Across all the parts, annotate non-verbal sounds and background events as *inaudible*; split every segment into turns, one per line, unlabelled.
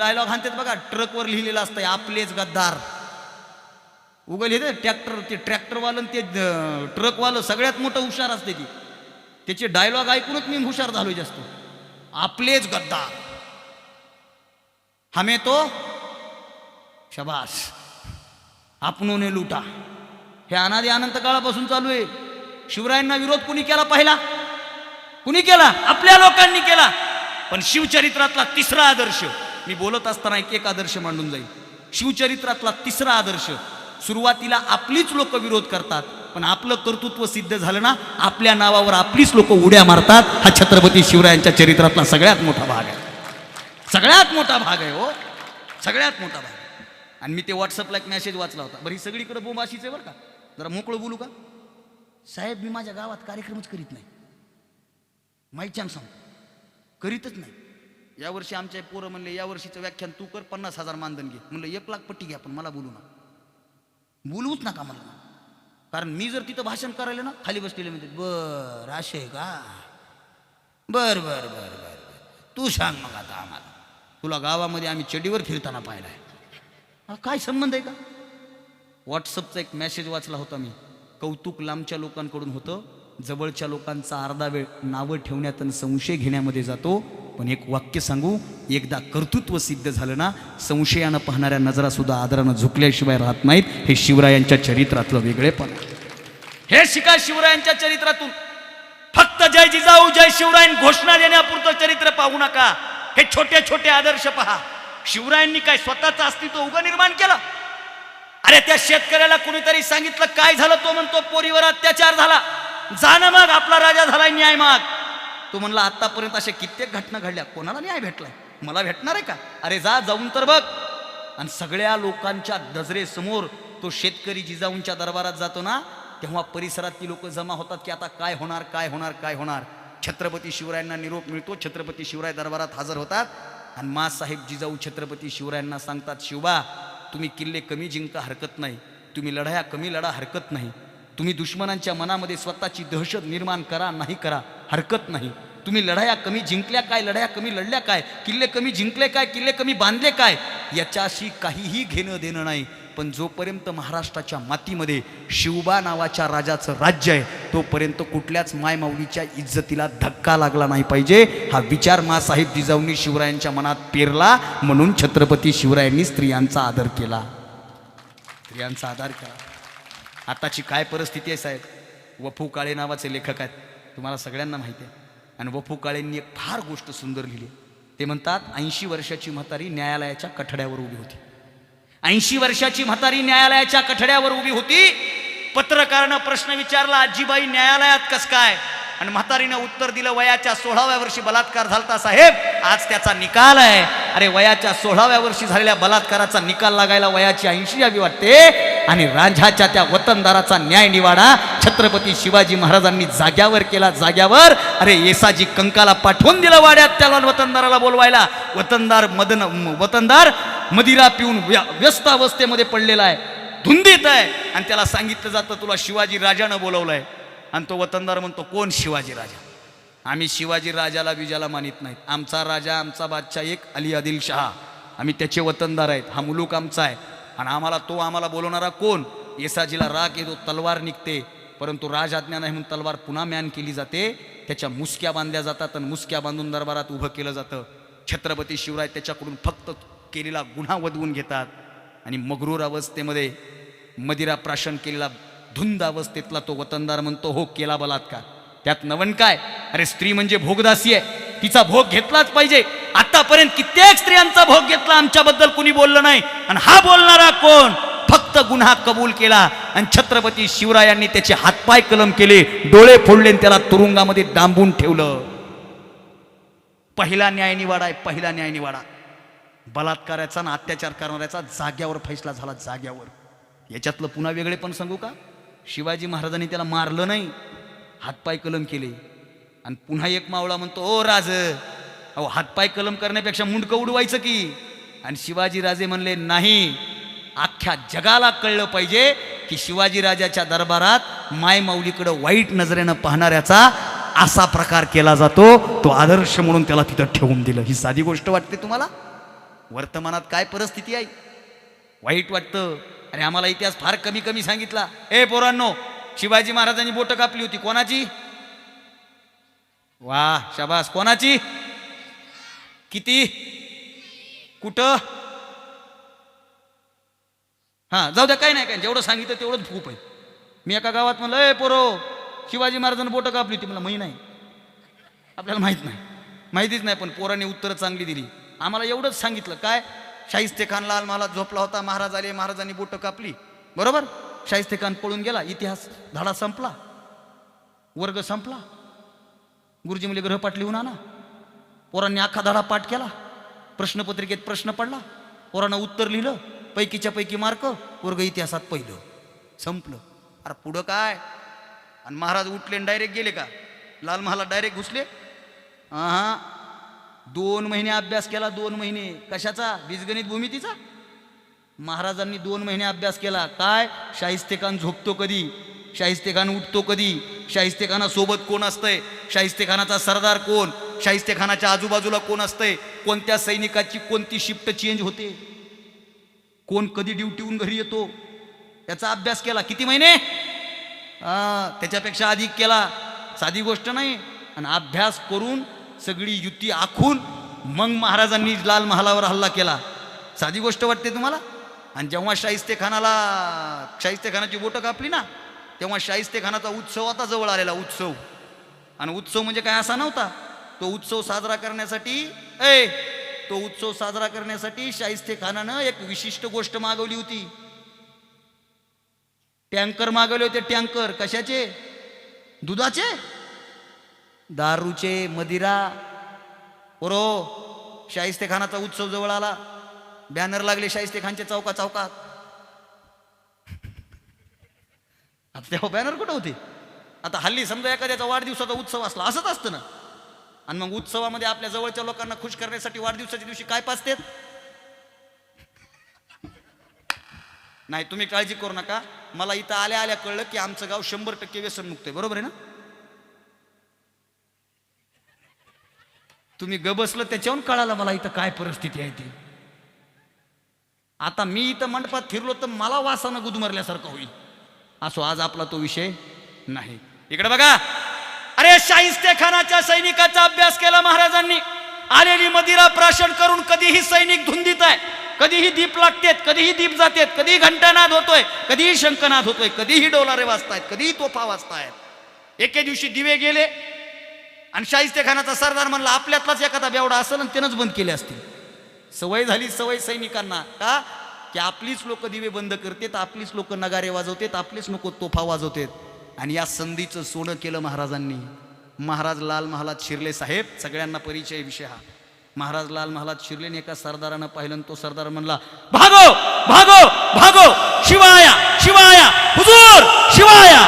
Dialogue हाणतात बघा ट्रकवर लिहिलेलं असतंय आपलेच गद्दार. उगल हे ट्रॅक्टर ते ट्रॅक्टरवालं ते ट्रकवालं सगळ्यात मोठं हुशार असते ती. त्याचे डायलॉग ऐकूनच मी हुशार झालो जास्त. आपलेच गद्दार. हमें तो शबास. आपणोने लुटा. हे अनादी अनंत काळापासून चालू आहे. शिवरायांना विरोध कुणी केला पाहिला? कुणी केला? आपल्या लोकांनी केला. पण शिवचरित्रातला तिसरा आदर्श. मी बोलत असताना एक एक आदर्श मांडून जाईल शिवचरित्रातला तिसरा आदर्श सुरुवातीला आपलीच लोक विरोध करतात पण आपलं कर्तृत्व सिद्ध झालं ना आपल्या नावावर आपलीच लोक उड्या मारतात हा छत्रपती शिवरायांच्या चरित्रातला सगळ्यात मोठा भाग आहे. सगळ्यात मोठा भाग आहे हो. सगळ्यात मोठा भाग आहे. आणि मी ते व्हॉट्सअपला एक मेसेज वाचला होता. बरं ही सगळीकडे बोंबाशीच आहे बरं का? जरा मोकळं बोलू का? साहेब मी माझ्या गावात कार्यक्रमच करीत नाही. माहिती सांग. करीतच नाही. यावर्षी आमच्या पोरं म्हणले यावर्षीचं व्याख्यान तू कर पन्नास हजार मानधन घे. म्हणलं एक लाख पट्टी घ्या पण मला बोलू ना बोलवूच नका मला. कारण मी जर तिथं भाषण करायला ना खाली बसलेले म्हणते बर असे का? बर बर बर बर तू सांग मग आता आम्हाला. तुला गावामध्ये आम्ही चडीवर फिरताना पाहिलाय. काय संबंध आहे का? व्हॉट्सअपचा एक मेसेज वाचला होता मी. कौतुक लांबच्या लोकांकडून होतं. जवळच्या लोकांचा अर्धा वेळ नावं ठेवण्यात आणि संशय घेण्यामध्ये जातो. पण एक वाक्य सांगू एकदा कर्तृत्व सिद्ध झालं ना संशयानं पाहणाऱ्या नजरासुद्धा आदरानं झुकल्याशिवाय राहत नाहीत. हे शिवरायांच्या चरित्रातलं वेगळेपण हे शिका शिवरायांच्या चरित्रातून. फक्त जय जिजाऊ जय शिवरायन घोषणा देण्यापुरतं चरित्र पाहू नका. हे छोटे छोटे आदर्श पहा. शिवरायांनी काय स्वतःचं अस्तित्व उभं निर्माण केलं? अरे त्या शेतकऱ्याला कुणीतरी सांगितलं काय झालं? तो म्हणतो पोरीवर अत्याचार झाला. जाणं मग आपला राजा झालाय न्याय माग. तो म्हणला आतापर्यंत अशा कित्येक घटना घडल्या कोणाला न्याय भेटलाय मला भेटणार आहे का? अरे जा जाऊन तर बघ. आणि सगळ्या लोकांच्या नजरेसमोर तो शेतकरी जिजाऊंच्या दरबारात जातो ना तेव्हा परिसरातली लोक जमा होतात की आता काय होणार काय होणार काय होणार? छत्रपती शिवरायांना निरोप मिळतो छत्रपती शिवराय दरबारात हजर होतात. आणि मासाहेब जिजाऊ छत्रपती शिवरायांना सांगतात शिवबा तुम्ही किल्ले कमी जिंका हरकत नाही. तुम्ही लढाया कमी लढा हरकत नाही. तुम्ही दुश्मनांच्या मनामध्ये स्वतःची दहशत निर्माण करा नाही करा हरकत नाही. तुम्ही लढाया कमी जिंकल्या काय लढाया कमी लढल्या काय किल्ले कमी जिंकले काय किल्ले कमी बांधले काय याच्याशी काहीही घेणं देणं नाही. पण जोपर्यंत महाराष्ट्राच्या मातीमध्ये शिवबा नावाच्या राजाचं राज्य आहे तोपर्यंत कुठल्याच मायमाऊलीच्या इज्जतीला धक्का लागला नाही पाहिजे. हा विचार मासाहेब जिजाऊंनी शिवरायांच्या मनात पेरला म्हणून छत्रपती शिवरायांनी स्त्रियांचा आदर केला. स्त्रियांचा आदर केला. आताची काय परिस्थिती आहे साहेब? वफू काळे नावाचे लेखक आहेत. तुम्हाला सगळ्यांना माहिती आहे. आणि वपू काळेंनी एक फार गोष्ट सुंदर लिहिली. ते म्हणतात ऐंशी वर्षाची म्हातारी न्यायालयाच्या कठड्यावर उभी होती. ऐंशी वर्षाची म्हातारी न्यायालयाच्या कठड्यावर उभी होती? पत्रकारानं प्रश्न विचारला आजीबाई न्यायालयात कस काय? आणि म्हातारीनं उत्तर दिलं वयाच्या सोळाव्या वर्षी बलात्कार झालता साहेब. आज त्याचा निकाल आहे. अरे वयाच्या सोळाव्या वर्षी झालेल्या बलात्काराचा निकाल लागायला वयाची ऐंशी यावी वाटते? आणि रांझाच्या त्या वतनदाराचा न्याय निवाडा छत्रपती शिवाजी महाराजांनी जाग्यावर केला. जाग्यावर अरे येसाजी कंकाला पाठवून दिलं वाड्यात त्याला वतनदाराला बोलवायला. वतनदार मदन वतनदार मदिरा पिऊन व्या- व्यस्त अवस्थेमध्ये पडलेला आहे. धुंदीत आहे. आणि त्याला सांगितलं जातं तुला शिवाजी राजानं बोलवलंय. आणि तो वतनदार म्हणतो कोण शिवाजी राजा? आम्ही शिवाजी राजाला विजाला मानित नाहीत. आमचा राजा आमचा बादशाह एक अली आदिल शहा आम्ही त्याचे वतनदार आहेत. हा मुलूक आमचा आहे. आणि आम्हाला तो आम्हाला बोलवणारा कोण? येसाजीला राग येतो तलवार निघते. परंतु राज आज्ञा नाही म्हणून तलवार पुन्हा म्यान केली जाते. त्याच्या मुसक्या बांधल्या जातात आणि मुसक्या बांधून दरबारात उभं केलं जातं. छत्रपती शिवराय त्याच्याकडून फक्त केलेला गुन्हा वधवून घेतात. आणि मगरूर अवस्थेमध्ये मदिरा प्राशन केलेला धुंद अवस्थेतला तो वतनदार म्हणतो हो केला बलात्कार. त्यात नवन काय? अरे स्त्री म्हणजे भोगदासी आहे. तिचा भोग घेतलाच पाहिजे. आतापर्यंत कित्येक स्त्रियांचा भोग घेतला आमच्याबद्दल कुणी बोललं नाही. आणि हा बोलणारा कोण? फक्त गुन्हा कबूल केला आणि छत्रपती शिवरायांनी त्याचे हातपाय कलम केले डोळे फोडले आणि त्याला तुरुंगामध्ये डांबून ठेवलं. पहिला न्याय निवाडा आहे पहिला न्याय निवाडा. बलात्काराचा आणि अत्याचार करणाऱ्याचा जाग्यावर फैसला झाला जाग्यावर. याच्यातलं पुन्हा वेगळे पण सांगू का? शिवाजी महाराजांनी त्याला मारलं नाही हातपाय कलम केले. आणि पुन्हा एक मावळा म्हणतो ओ राज अहो हातपाय कलम करण्यापेक्षा मुंडकं उडवायचं की? आणि शिवाजीराजे म्हणले नाही अख्ख्या जगाला कळलं पाहिजे की शिवाजीराजाच्या दरबारात माय माऊलीकडं वाईट नजरेनं पाहणाऱ्याचा असा प्रकार केला जातो तो आदर्श म्हणून त्याला तिथं ठेवून दिलं. ही साधी गोष्ट वाटते तुम्हाला? वर्तमानात काय परिस्थिती आहे? वाईट वाटतं. अरे आम्हाला इतिहास फार कमी कमी सांगितला. ए पोरांनो शिवाजी महाराजांनी बोटं कापली होती. कोणाची? वा शबास. कोणाची? किती? कुठं? हा जाऊ द्या काही नाही काय जेवढं सांगितलं तेवढंच खूप आहे. मी एका गावात म्हणलं ए पोरो शिवाजी महाराजांनी बोटं कापली होती. मला माहीत नाही. आपल्याला माहीत नाही. माहितीच नाही पण पोराने उत्तरं चांगली दिली. आम्हाला एवढंच सांगितलं. काय? शाहिस्ते खान लाल महाराज झोपला होता महाराज आले महाराजांनी बोटं कापली. बरोबर? शाहिस्ते खान पळून गेला इतिहास धडा संपला. वर्ग संपला. गुरुजी मुले ग्रहपाठ लिहून आणा. पोरांनी अख्खा धडा पाठ केला. प्रश्नपत्रिकेत प्रश्न पडला. पोरांना उत्तर लिहिलं. पैकीच्या पैकी मार्क वर्ग इतिहासात पहिलं. संपलं. अरे पुढं काय? आणि महाराज उठले डायरेक्ट गेले का? लाल महाला डायरेक्ट घुसले. हा दोन महिने अभ्यास केला दोन महिने. कशाचा? बीजगणित भूमितीचा? महाराजांनी दोन महिने अभ्यास केला. काय? शाहिस्तेखान झोपतो कधी? शाहिस्तेखान उठतो कधी? शाहिस्तेखाना सोबत कोण असतंय? शाहिस्तेखानाचा सरदार कोण? शाहिस्तेखानाच्या आजूबाजूला कोण असतंय? कोणत्या सैनिकाची कोणती शिफ्ट चेंज होते? कोण कधी ड्युटीहून घरी येतो? याचा अभ्यास केला. किती महिने? त्याच्यापेक्षा अधिक केला. साधी गोष्ट नाही. आणि अभ्यास करून सगळी युती आखून मग महाराजांनी लाल महालावर हल्ला केला. साधी गोष्ट वाटते तुम्हाला? आणि जेव्हा शाहिस्तेखानाला शाहिस्तेखानाची बोटं कापली ना तेव्हा शाहिस्तेखानाचा उत्सव आता जवळ आलेला उत्सव. आणि उत्सव म्हणजे काय असा नव्हता. तो उत्सव साजरा करण्यासाठी ए! तो उत्सव साजरा करण्यासाठी शाहिस्ते खानानं एक विशिष्ट गोष्ट मागवली होती. टँकर मागवले होते टँकर. कशाचे? दुधाचे? दारूचे मदिरा. ओरो शाहिस्ते खानाचा उत्सव जवळ आला. बॅनर लागले शाहिस्ते खानचे चौका चौकात. *laughs* आता तेव्हा बॅनर कुठं होते? आता हल्ली समजा एखाद्याचा वाढदिवसाचा उत्सव असला असंच असतं ना. आणि मग उत्सवामध्ये आपल्या जवळच्या लोकांना खुश करण्यासाठी वाढदिवसाच्या दिवशी काय पाचते नाही तुम्ही काळजी करू नका. मला इथं आल्या आल्या कळलं की आमचं गाव शंभर टक्के व्यसनमुक्त आहे. बरोबर आहे ना? तुम्ही गबसलं बसलं त्याच्याहून कळालं मला इथं काय परिस्थिती आहे ती. आता मी इथं मंडपात फिरलो तर मला वासानं गुदमरल्यासारखं होईल. असो आज आपला तो विषय नाही. इकडे बघा! अरे शाहिस्ते खानाच्या सैनिकाचा अभ्यास केला महाराजांनी. आलेली मदिरा प्राशन करून कधीही सैनिक धुंदीत आहे. कधीही दीप लागतेत कधीही दीप जातेत कधीही घंटानाद होतोय कधीही शंखनाद होतोय कधीही डोलारे वाजतायत कधीही तोफा वाजतायत. एके दिवशी दिवे गेले आणि शाहिस्ते खानाचा सरदार म्हणला आपल्यातलाच एखादा बेवडा असेल आणि त्यानंच बंद केले असतील. सवय झाली सवय सैनिकांना. का? की आपलीच लोक दिवे बंद करतेत आपलीच लोक नगारे वाजवतेत आपलीच लोक तोफा वाजवतेत. आणि या संधीचं सोनं केलं महाराजांनी. महाराज लाल महालात शिरले. साहेब सगळ्यांना परिचय विषय हा. महाराज लाल महालात शिरले एका सरदारानं पाहिलं तो सरदार म्हणला भागो भागो भागो शिवाया शिवाया हुजूर शिवाया.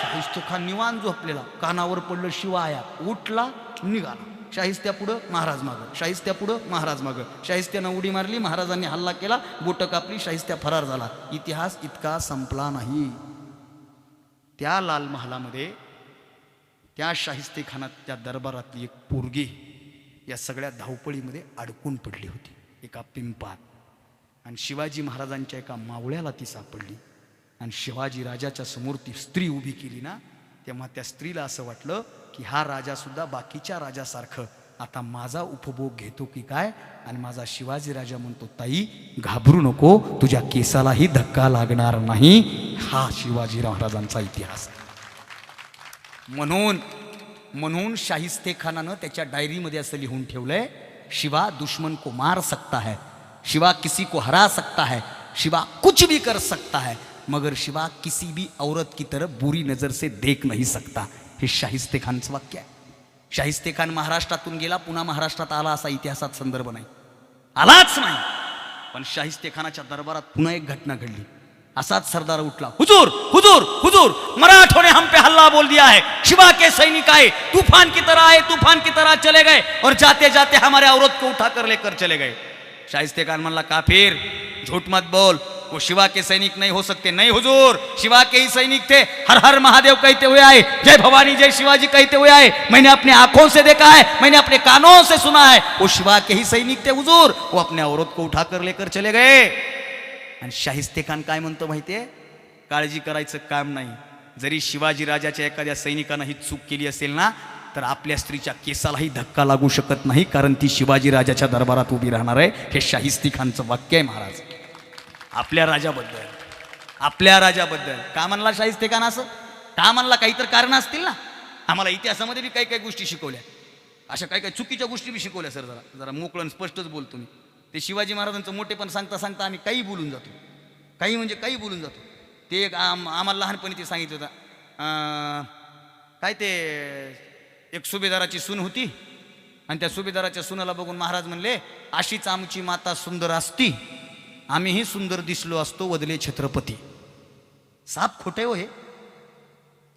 शाहिस्ते खान निवान झोपलेला. कानावर पडलं शिवाया. उठला निघाला. शाहिस्त्या पुढं महाराज मागं. शाहिस्त्या पुढं महाराज मागं. शाहिस्त्यानं उडी मारली. महाराजांनी हल्ला केला. बोटं कापली. शाहिस्त्या फरार झाला. इतिहास इतका संपला नाही. त्या लाल महालामध्ये त्या शाहिस्ते त्या दरबारातली एक पोरगी या सगळ्या धावपळीमध्ये अडकून पडली होती. एका पिंपात. आणि शिवाजी महाराजांच्या एका मावळ्याला ती सापडली. आणि शिवाजी राजाच्या समोर ती स्त्री उभी केली ना तेव्हा त्या स्त्रीला असं वाटलं की हा राजा सुद्धा बाकीच्या राजासारखं आता माझा उपभोग घेतो की काय? आणि माझा शिवाजी राजा म्हणतो ताई घाबरू नको तुझ्या केसालाही धक्का लागणार नाही. हा शिवाजी महाराजांचा इतिहास. म्हणून म्हणून शाहिस्ते खानानं त्याच्या डायरीमध्ये असं लिहून ठेवलंय शिवा दुश्मन को मार सकता है शिवा किसी को हरा सकता है शिवा कुछ भी कर सकता है मगर शिवा किसी भी औरत की तरफ बुरी नजर से देख नहीं सकता. हे शाहिस्ते खानचं वाक्य आहे. शाहिस्ते खान महाराष्ट्रातून गेला पुन्हा महाराष्ट्रात आला असा इतिहासात संदर्भ नाही. आलाच नाही. पण शाहिस्ते खानाच्या दरबारात पुन्हा एक घटना घडली. असाच सरदार उठला हुजूर हुजूर हुजूर मराठों ने हम पे हल्ला बोल दिया है. शिवा के सैनिक आए तूफान की तरह आए तूफान की तरह चले गए और जाते जाते हमारे औरत को उठा कर लेकर चले गए. शाहिस्ते खान म्हणला काफिर झूठ मत बोल वो शिवा के सैनिक नहीं हो सकते। नहीं हुजूर शिवा के ही सैनिक थे। हर हर महादेव कहते हुए आए जय भवानी जय शिवाजी कहते हुए आए। मैंने अपने आंखों से देखा है मैंने अपने कानों से सुना है। वो शिवा के ही सैनिक थे हुजूर वो अपने औरत को उठाकर लेकर चले गए। आणि शाहिस्ते खान काय म्हणतो माहितीये? काळजी करायचं काम नाही। जरी शिवाजी राजाच्या एखाद्या सैनिकानं ही चूक केली असेल ना तर आपल्या स्त्रीच्या केसालाही धक्का लागू शकत नाही कारण ती शिवाजी राजाच्या दरबारात उभी राहणार आहे. हे शाहिस्ती खानचं वाक्य आहे महाराज. आपल्या राजाबद्दल. आपल्या राजाबद्दल. का म्हणला शाहिस्ते खान असं? का म्हणला काही तर कारण असतील ना? आम्हाला इतिहासामध्ये बी काही काही गोष्टी शिकवल्या. अशा काही काही चुकीच्या गोष्टी बी शिकवल्या सर जरा. जरा मोकळं स्पष्टच बोलतो मी. ते शिवाजी महाराजांचं मोठेपण सांगता सांगता आम्ही काही बोलून जातो. काही म्हणजे काही बोलून जातो. ते एक आम आम्हाला लहानपणी ते सांगितलं होतं. काय ते एक सुभेदाराची सून होती. आणि त्या सुभेदाराच्या सुनाला बघून महाराज म्हणले अशीच आमची माता सुंदर असती. आम्हीही सुंदर दिसलो असतो वदले छत्रपती. साप खोटे हो हे.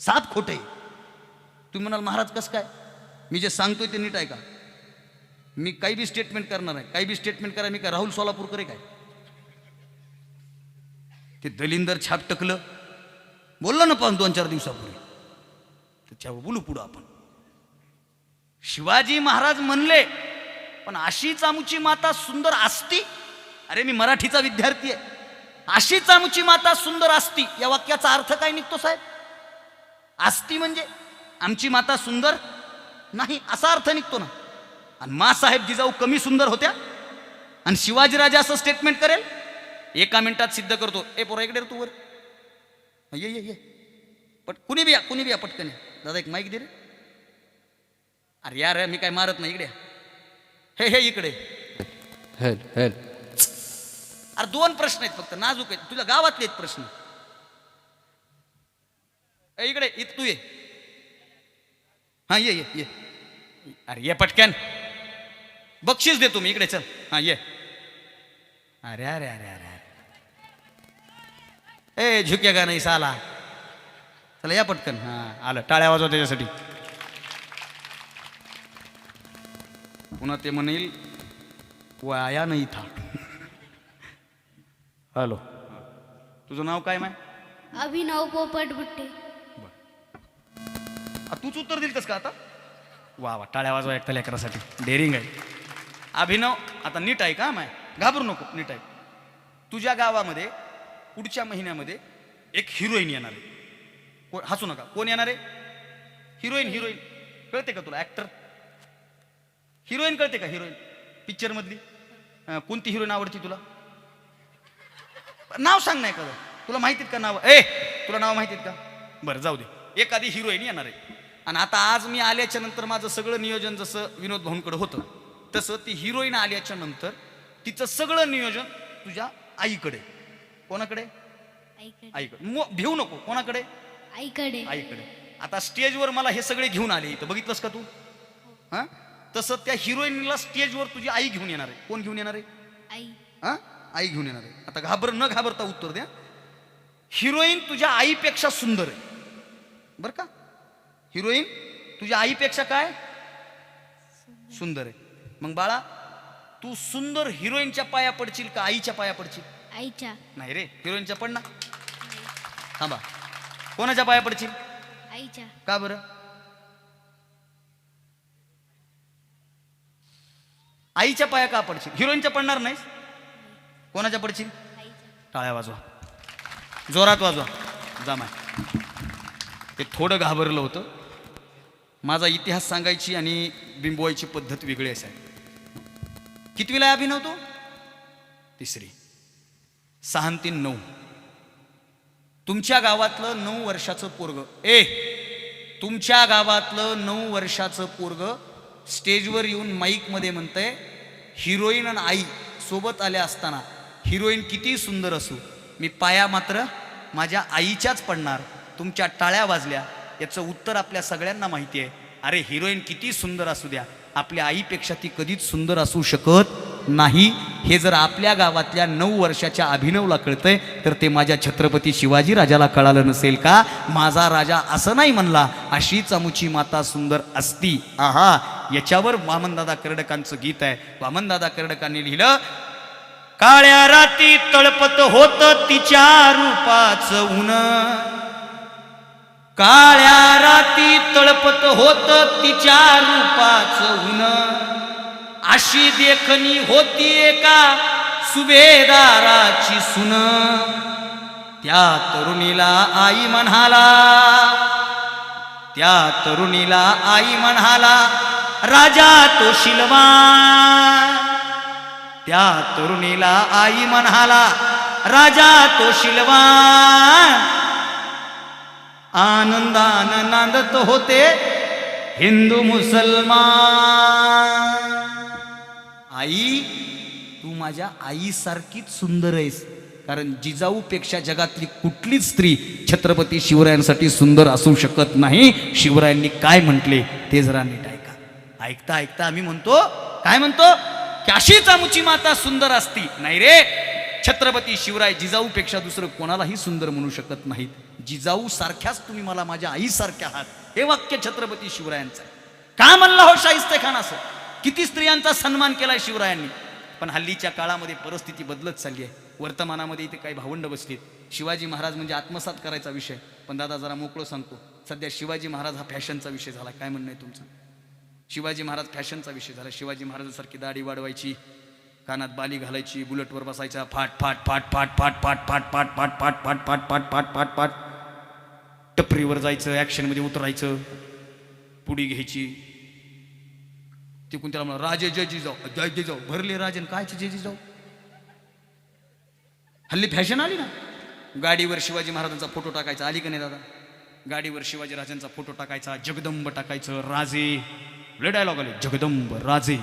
साप खोटे. तुम्ही म्हणाल महाराज कसं काय? मी जे सांगतोय ते नीट आहे का मी काही बी स्टेटमेंट करणार आहे. काही बी स्टेटमेंट करा मी काय राहुल सोलापूरकर आहे काय? ते दलिंदर छाप टकलं. बोललं ना पण दोन चार दिवसापूर्वी. त्याच्यावर बोलू पुढं आपण. शिवाजी महाराज म्हणले पण अशीच आमची माता सुंदर असती अरे मी मराठीचा विद्यार्थी आहे. अशीच आमची माता सुंदर असती या वाक्याचा अर्थ काय निघतो साहेब? असती म्हणजे आमची माता सुंदर नाही असा अर्थ निघतो ना. आणि मा साहेब जिजाऊ कमी सुंदर होत्या. आणि शिवाजीराजा असं स्टेटमेंट करेल एका मिनिटात सिद्ध करतो. ए पोरा इकडे रे तू वर. ये ये ये. पट कुणी बिया कुणी बी या पटकन दादा एक माईक दे रे. अरे यार मी काय मारत नाही इकडे हे हे इकडे.
हेल हेल.
अरे दोन प्रश्न आहेत फक्त नाजूक आहेत. तुझ्या गावातले आहेत प्रश्न. इकडे इत तू ये. हा ये ये ये. अरे ये पटकन. बक्षीस देतो मी इकडे चल. हा ये. अरे अरे अरे अरे अरे. ए झुकेगा नाही साला? चला या पटकन. हा आलं. टाळ्या वाजव त्याच्यासाठी. पुन्हा ते म्हणेल वाया नाही था हॅलो. तुझं नाव काय माय?
अभिनव पोपट बुट्टे
आ, तूच उत्तर दिलतस का आता? वा वा टाळ्या वाजवा एकट्या लेकरासाठी. डेअरिंग आहे. अभिनव आता नीट आहे का माय. घाबरू नको नीट आहे तुझ्या गावामध्ये पुढच्या महिन्यामध्ये एक हिरोईन येणार आहे. को- हसू नका. कोण येणार आहे? Heroine heroine. कळते का तुला ऍक्टर हिरोईन कळते का हिरोईन? पिक्चर मधली अं, कोणती हिरोईन आवडती तुला? नाव सांग नाही का तुला माहितीत का नाव? ए तुला नाव माहितीत का? बरं जाऊ दे. एखादी हिरोईन येणार आहे. आणि आता आज मी आल्याच्यानंतर माझं सगळं नियोजन जसं विनोद भाऊंकडे होतं तसं ती हिरोईन आल्याच्यानंतर तिचं सगळं नियोजन तुझ्या आईकडे. कोणाकडे?
आईकडे.
आईकडे. मो- भिवू नको. कोणाकडे?
आईकडे.
आईकडे. आता स्टेजवर मला हे सगळे घेऊन आले इथं. बघितलंस का तू? हा? तसं त्या हिरोईनला स्टेजवर तुझी आई घेऊन येणार आहे. कोण घेऊन येणार आहे?
आई.
हा? आई घेऊन येणार आहे. आता घाबर न घाबरता उत्तर द्या. हिरोईन तुझ्या आईपेक्षा सुंदर आहे. बर का? हिरोईन तुझ्या आईपेक्षा काय? सुंदर आहे. मग बाळा तू सुंदर हिरोईनच्या पाया पडशील का आईच्या पाया पडशील?
आईच्या.
नाही रे हिरोईनच्या पड ना. थांबा. कोणाच्या पाया पडशील?
आईच्या.
का बरं? आईच्या पाया का पडशील? हिरोईनच्या पडणार नाहीस? कोणाच्या पडशील?
आईच्या
टाळ्या वाजवा. जोरात वाजवा. जा माय. ते थोडं घाबरलं होतं. माझा इतिहास सांगायची आणि बिंबवायची पद्धत वेगळी असाय. कितवीला अभिनव तो? तिसरी. सहा आणि तीन नऊ. तुमच्या गावातलं नऊ वर्षाचं पोरग. ए तुमच्या गावातलं नऊ वर्षाचं पोरग स्टेजवर येऊन माईकमध्ये म्हणतंय हिरोईन आणि आई सोबत आल्या असताना हिरोईन किती सुंदर असू. मी पाया मात्र माझ्या आईच्याच पडणार. तुमच्या टाळ्या वाजल्या. याचं उत्तर आपल्या सगळ्यांना माहिती आहे. अरे हिरोईन किती सुंदर असू द्या. आपल्या आईपेक्षा ती कधीच सुंदर असू शकत नाही. हे जर आपल्या गावातल्या नऊ वर्षाच्या अभिनवला कळतंय तर ते माझ्या छत्रपती शिवाजी राजाला कळालं नसेल का? माझा राजा असं नाही म्हणला अशीच अमुची माता सुंदर असती. आहा याच्यावर वामनदादा कर्डकांचं गीत आहे. वामनदादा कर्डकांनी लिहिलं काळ्या राती तळपत होत तिच्या रूपाच ऊन. काळ्या राती तळपत होत तिच्या रूपाच ऊन. अशी देखणी होती एका सुभेदाराची सुन. त्या तरुणीला आई म्हणाला त्या तरुणीला आई म्हणाला राजा तो शिलवान. त्या तरुणीला आई म्हणाला राजा तो शिलवा आनंदान नांदत होते हिंदू मुसलमान. आई तू माझ्या आईसारखीच सुंदर आहेस कारण जिजाऊपेक्षा जगातली कुठलीच स्त्री छत्रपती शिवरायांसाठी सुंदर असू शकत नाही. शिवरायांनी काय म्हटले ते जरा नीट ऐका. ऐकता ऐकता आम्ही म्हणतो काय म्हणतो? की अशीच आमची माता सुंदर असती. नाही रे. छत्रपती शिवराय जिजाऊपेक्षा दुसरं कोणालाही सुंदर म्हणू शकत नाहीत. जिजाऊ सारख्याच तुम्ही मला माझ्या आईसारख्या आहात. हे वाक्य छत्रपती शिवरायांचं का म्हणला हो शाहिस्ते खान असं? किती स्त्रियांचा सन्मान केलाय शिवरायांनी. पण हल्लीच्या काळामध्ये परिस्थिती बदलत चालली आहे. वर्तमानामध्ये इथे काही भावंड बसलीत. शिवाजी महाराज म्हणजे आत्मसात करायचा विषय. पण दादा जरा मोकळं सांगतो. सध्या शिवाजी महाराज हा फॅशनचा विषय झाला. काय म्हणणं आहे तुमचं? शिवाजी महाराज फॅशनचा विषय झाला शिवाजी महाराजांसारखी दाढी वाढवायची कानात बाली घालायची बुलेटवर बसायचा फाट फाट फाट फाट फाट फाट फाट फाट फाट फाट फाट फाट फाट फाट फाट फाट टपरीवर जायचं ॲक्शनमध्ये उतरायचं पुडी घ्यायची तिकून त्याला म्हणा राजे जय जाऊ जय जाऊ भरले राजन कायचे जय जाऊ हल्ली फॅशन आली ना गाडीवर शिवाजी महाराजांचा फोटो टाकायचा आली का नाही दादा गाडीवर शिवाजी राजांचा फोटो टाकायचा जगदंब टाकायचं राजे लय डायलॉग आले जगदंब राजे.